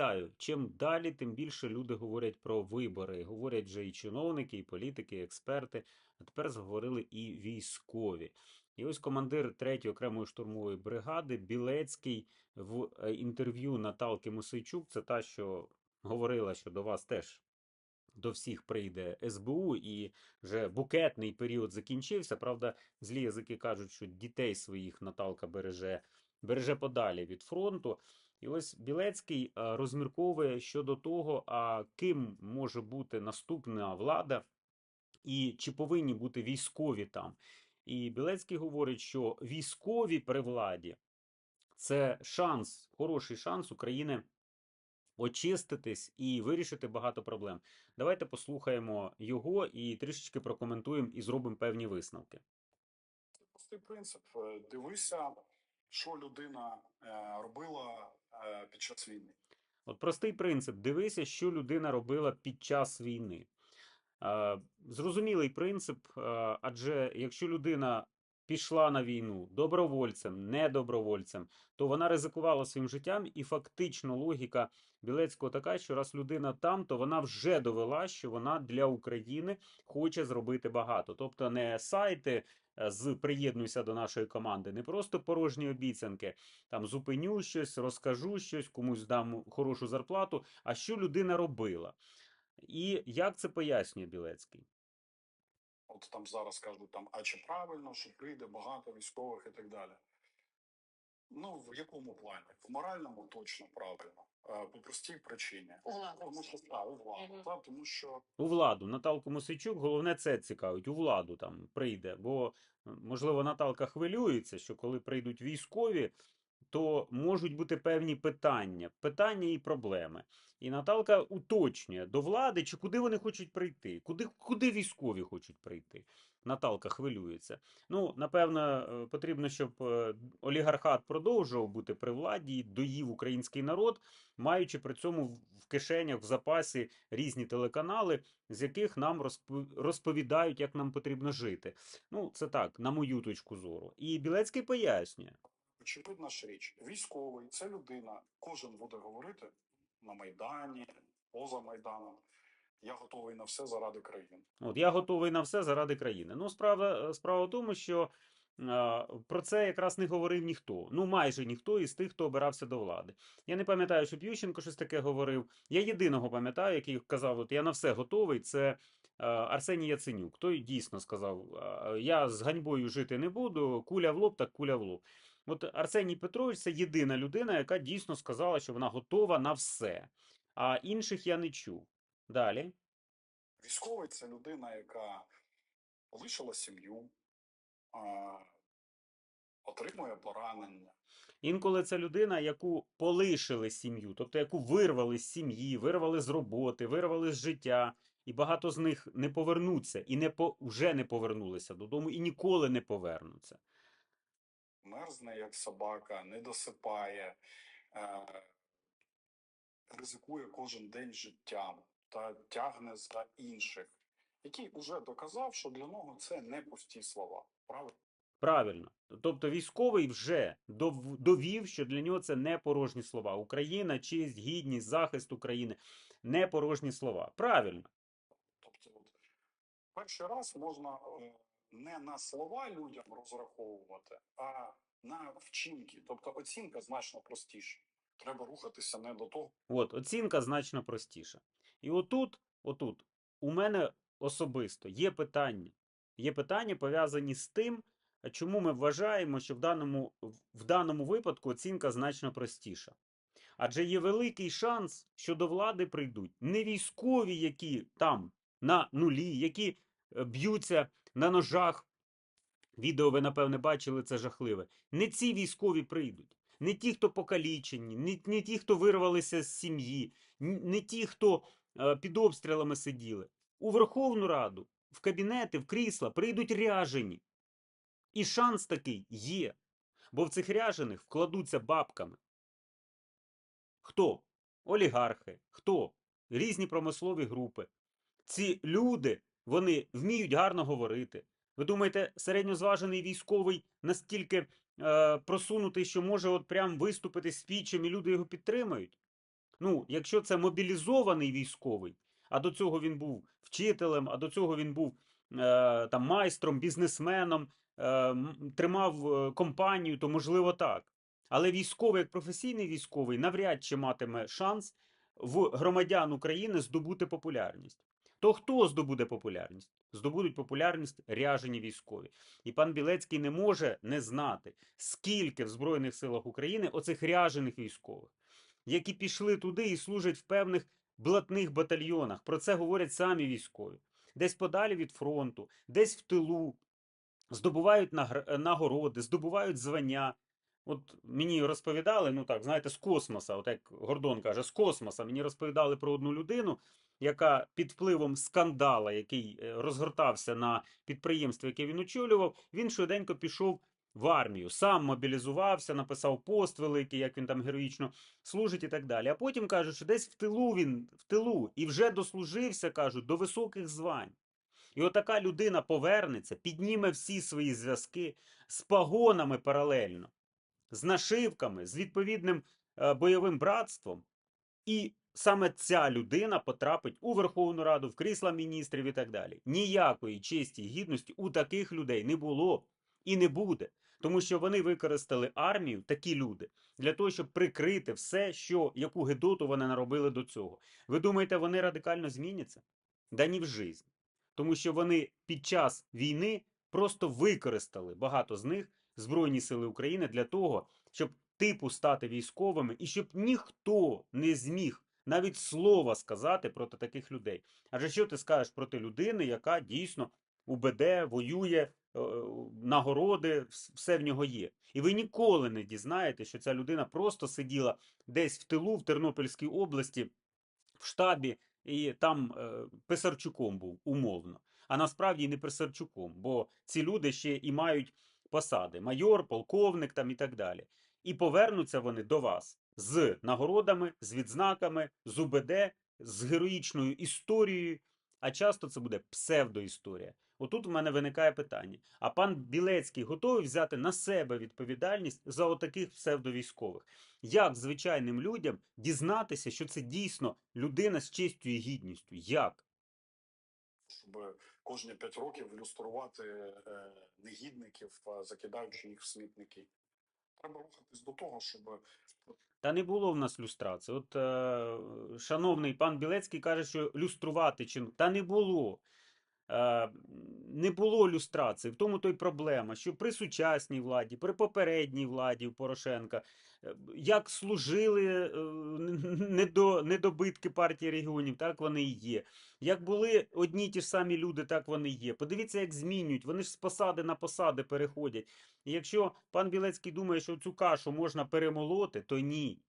Вітаю! Чим далі, тим більше люди говорять про вибори. Говорять вже і чиновники, і політики, і експерти. А тепер заговорили і військові. І ось командир 3-ї окремої штурмової бригади Білецький в е, інтерв'ю Наталки Мусейчук, це та, що говорила, що до вас теж до всіх прийде СБУ, і вже букетний період закінчився. Правда, злі язики кажуть, що дітей своїх Наталка береже, береже подалі від фронту. І ось Білецький розмірковує щодо того, ким може бути наступна влада, і чи повинні бути військові там. І Білецький говорить, що військові при владі це шанс, хороший шанс України очиститись і вирішити багато проблем. Давайте послухаємо його і трішечки прокоментуємо і зробимо певні висновки. Це простий принцип. Е, Дивися, що людина е, робила е, під час війни. От простий принцип: дивися, що людина робила під час війни. Е, Зрозумілий принцип, е, адже якщо людина пішла на війну добровольцем, не добровольцем, то вона ризикувала своїм життям, і фактично логіка Білецького така, що раз людина там, то вона вже довела, що вона для України хоче зробити багато. Тобто не сайти е, з приєднуйся до нашої команди, не просто порожні обіцянки, там зупиню щось, розкажу щось, комусь дам хорошу зарплату. А що людина робила? І як це пояснює Білецький? От там зараз кажуть, там, а чи правильно, що прийде багато військових і так далі. Ну, в якому плані? В моральному точно правильно. Е, По простій причині. У владу. Тому що а, у владу, Мгм. та, тому що У владу Наталку Мосичук, головне це цікавить. У владу там прийде. Бо можливо Наталка хвилюється, що коли прийдуть військові, то можуть бути певні питання, питання і проблеми. І Наталка уточнює до влади, чи куди вони хочуть прийти, куди, куди військові хочуть прийти. Наталка хвилюється. Ну, напевно, е, потрібно, щоб е, олігархат продовжував бути при владі і доїв український народ, маючи при цьому в- в кишенях в запасі різні телеканали, з яких нам розповідають, як нам потрібно жити. Ну, це так, на мою точку зору. І Білецький пояснює. Очевидна ж річ. Військовий це людина. Кожен буде говорити на Майдані, поза Майданом. Я готовий на все заради країни. От я готовий на все заради країни. Ну, справа, справа в тому, що е, про це якраз не говорив ніхто. Ну, майже ніхто із тих, хто обирався до влади. Я не пам'ятаю, щоб Ющенко щось таке говорив. Я єдиного пам'ятаю, який казав: от я на все готовий. Це е, Арсеній Яценюк. Той дійсно сказав: е, я з ганьбою жити не буду, куля в лоб, так куля в лоб. От Арсеній Петрович це єдина людина, яка дійсно сказала, що вона готова на все. А інших я не чув. Далі. Військовий це людина, яка полишила сім'ю, а, отримує поранення. Інколи це людина, яку полишили сім'ю, тобто яку вирвали з сім'ї, вирвали з роботи, вирвали з життя, і багато з них не повернуться і не по вже не повернулися додому і ніколи не повернуться. Мерзне як собака, не досипає, е, ризикує кожен день життям та тягне за інших, який уже доказав, що для нього це не пусті слова. Правильно? Правильно. Тобто військовий вже довів, що для нього це не порожні слова. Україна, честь, гідність, захист України не порожні слова. Правильно. Тобто, перший раз можна е, не на слова людям розраховувати, а на вчинки. Тобто оцінка значно простіша. Треба рухатися не до того, От, оцінка значно простіша. І отут, отут, у мене особисто є питання. Є питання пов'язані з тим, чому ми вважаємо, що в даному, в даному випадку оцінка значно простіша. Адже є великий шанс, що до влади прийдуть не військові, які там на нулі, які е, б'ються на ножах. Відео ви, напевне, бачили це жахливе. Не ці військові прийдуть. Не ті, хто покалічені, не, не ті, хто вирвалися з сім'ї, не ті, хто е, під обстрілами сиділи. У Верховну Раду, в кабінети, в крісла прийдуть ряжені. І шанс такий є. Бо в цих ряжених вкладуться бабками. Хто? Олігархи. Хто? Різні промислові групи. Ці люди, вони вміють гарно говорити. Ви думаєте, середньозважений військовий настільки е, просунутий, що може от прям виступити спічем і люди його підтримають? Ну, якщо це мобілізований військовий, а до цього він був вчителем, а до цього він був е, там майстром, бізнесменом, е, тримав е, компанію, то можливо так. Але військовий, як професійний військовий, навряд чи матиме шанс в громадян України здобути популярність. То хто здобуде популярність? Здобудуть популярність ряжені військові. І пан Білецький не може не знати, скільки в Збройних силах України оцих ряжених військових, які пішли туди і служать в певних блатних батальйонах. Про це говорять самі військові. Десь подалі від фронту, десь в тилу, здобувають нагороди, здобувають звання. От мені розповідали, ну так, знаєте, з космоса, от як Гордон каже, з космоса мені розповідали про одну людину, яка під впливом скандала, який е, розгортався на підприємстві, яке він очолював, він швиденько пішов в армію, сам мобілізувався, написав пост великий, як він там героїчно служить і так далі. А потім кажуть, що десь в тилу він в тилу і вже дослужився, кажуть, до високих звань. І отака людина повернеться, підніме всі свої зв'язки з пагонами паралельно, з нашивками, з відповідним е, бойовим братством. І саме ця людина потрапить у Верховну Раду, в крісла міністрів і так далі. Ніякої честі і гідності у таких людей не було і не буде. Тому що вони використали армію, такі люди, для того, щоб прикрити все, що яку гидоту вони наробили до цього. Ви думаєте, вони радикально зміняться? Да ні в жизнь. Тому що вони під час війни просто використали багато з них Збройні Сили України для того, щоб типу стати військовими і щоб ніхто не зміг навіть слова сказати проти таких людей. Адже що ти скажеш проти людини, яка дійсно УБД, воює, е, нагороди, все в нього є. І ви ніколи не дізнаєте, що ця людина просто сиділа десь в тилу в Тернопільській області в штабі і там е, Писарчуком був умовно. А насправді не Писарчуком, бо ці люди ще і мають посади: майор, полковник там і так далі. І повернуться вони до вас з нагородами, з відзнаками, з УБД, з героїчною історією. А часто це буде псевдоісторія. Отут в мене виникає питання: а пан Білецький готовий взяти на себе відповідальність за отаких псевдовійськових? Як звичайним людям дізнатися, що це дійсно людина з честю і гідністю? Як? щоб кожні п'ять років люструвати е, негідників, закидаючи їх в смітники. Треба рухатись до того, щоб Та не було в нас люстрації. От е, шановний пан Білецький каже, що люструвати чи Та не було. Е, не було люстрації. В тому то й проблема, що при сучасній владі, при попередній владі у Порошенка, е, як служили е, недобитки партії регіонів, так вони і є. Як були одні ті ж самі люди, так вони є. Подивіться, як змінюють. Вони ж з посади на посади переходять. І якщо пан Білецький думає, що цю кашу можна перемолоти, то ні.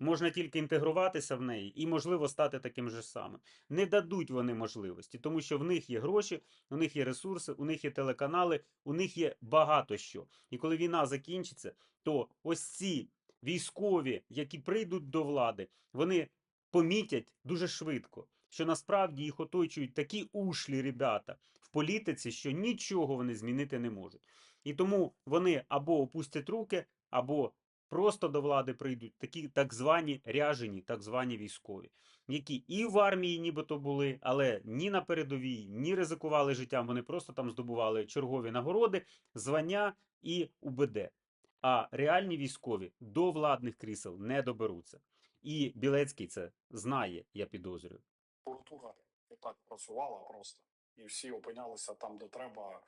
Можна тільки інтегруватися в неї і, можливо, стати таким же самим. Не дадуть вони можливості, тому що в них є гроші, у них є ресурси, у них є телеканали, у них є багато що. І коли війна закінчиться, то ось ці військові, які прийдуть до влади, вони помітять дуже швидко, що насправді їх оточують такі ушлі ребята в політиці, що нічого вони змінити не можуть. І тому вони або опустять руки, або просто до влади прийдуть такі так звані ряжені, так звані військові, які і в армії нібито були, але ні на передовій, ні ризикували життям. Вони просто там здобували чергові нагороди, звання і УБД. А реальні військові до владних крісел не доберуться. І Білецький це знає, я підозрюю. культура і так працювала просто, і всі опинялися там, де треба.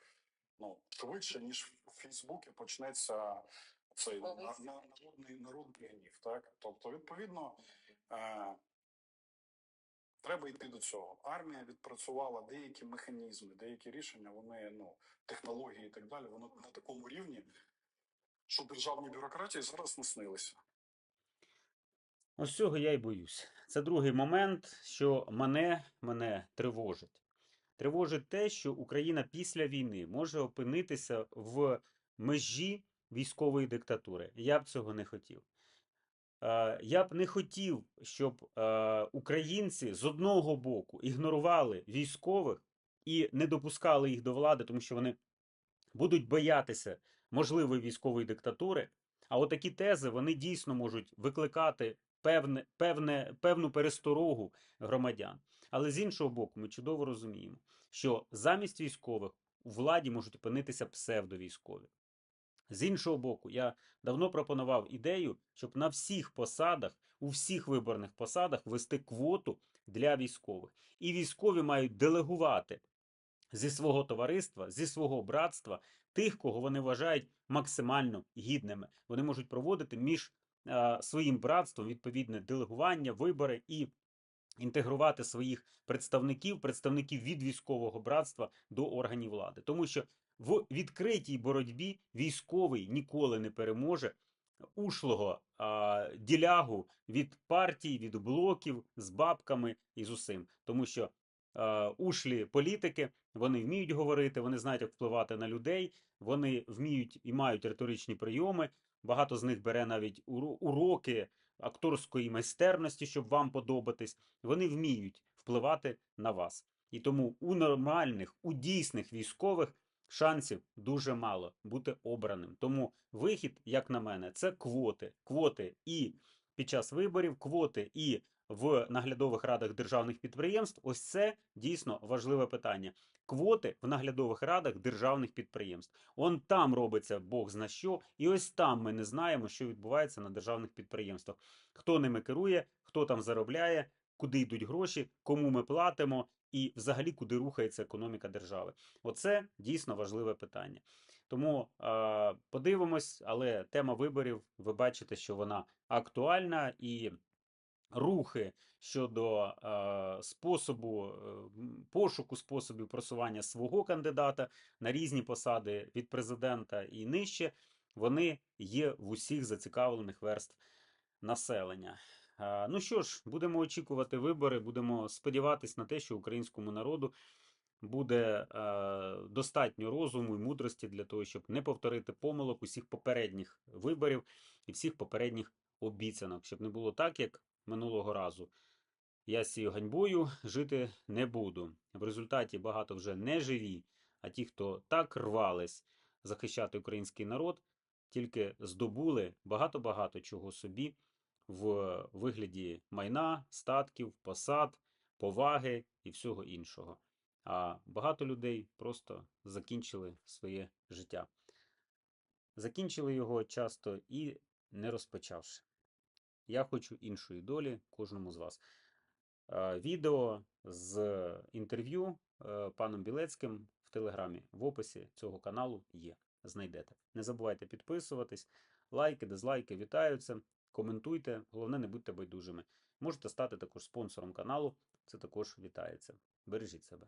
Ну швидше ніж в Фейсбуці почнеться цей на- на- народний народний гнів. Так, тобто, відповідно, е, треба йти до цього. Армія відпрацювала деякі механізми, деякі рішення. Вони ну технології і так далі. Вони на такому рівні, що державній бюрократії зараз не снилися. Ось цього я й боюсь. Це другий момент, що мене, мене тривожить. Тривожить те, що Україна після війни може опинитися в межі військової диктатури. Я б цього не хотів. Е, Я б не хотів, щоб е, українці з одного боку ігнорували військових і не допускали їх до влади, тому що вони будуть боятися можливої військової диктатури. А отакі тези вони дійсно можуть викликати певне, певне, певну пересторогу громадян. Але з іншого боку, ми чудово розуміємо, що замість військових у владі можуть опинитися псевдовійськові. З іншого боку, я давно пропонував ідею, щоб на всіх посадах, у всіх виборних посадах ввести квоту для військових. І військові мають делегувати зі свого товариства, зі свого братства тих, кого вони вважають максимально гідними. Вони можуть проводити між е, своїм братством відповідне делегування, вибори і інтегрувати своїх представників, представників від військового братства до органів влади. Тому що в відкритій боротьбі військовий ніколи не переможе ушлого а, ділягу від партій, від блоків з бабками і з усім. Тому що е, ушлі політики вони вміють говорити, вони знають, як впливати на людей, вони вміють і мають риторичні прийоми. Багато з них бере навіть уро- уроки акторської майстерності, щоб вам подобатись. Вони вміють впливати на вас. І тому у нормальних, у дійсних військових шансів дуже мало бути обраним. Тому вихід, як на мене, це квоти. Квоти і під час виборів, квоти і в наглядових радах державних підприємств. Ось це дійсно важливе питання. Квоти в наглядових радах державних підприємств. Он там робиться Бог зна що, і ось там ми не знаємо, що відбувається на державних підприємствах. Хто ними керує, хто там заробляє, куди йдуть гроші, кому ми платимо, і взагалі куди рухається економіка держави. Оце дійсно важливе питання. Тому е, подивимось, але тема виборів, ви бачите, що вона актуальна і рухи щодо е, способу е, пошуку способів просування свого кандидата на різні посади від президента і нижче, вони є в усіх зацікавлених верств населення. Е, Ну що ж, будемо очікувати вибори, будемо сподіватись на те, що українському народу буде е, достатньо розуму і мудрості для того, щоб не повторити помилок усіх попередніх виборів і всіх попередніх обіцянок, щоб не було так, як минулого разу. Я з цією ганьбою жити не буду. В результаті багато вже не живі, а ті, хто так рвались захищати український народ, тільки здобули багато-багато чого собі в вигляді майна, статків, посад, поваги і всього іншого. А багато людей просто закінчили своє життя. Закінчили його часто і не розпочавши. Я хочу іншої долі кожному з вас. Е, Відео з інтерв'ю е, паном Білецьким в Телеграмі в описі цього каналу є. Знайдете. Не забувайте підписуватись, лайки, дизлайки вітаються. Коментуйте, головне, не будьте байдужими. Можете стати також спонсором каналу, це також вітається. Бережіть себе.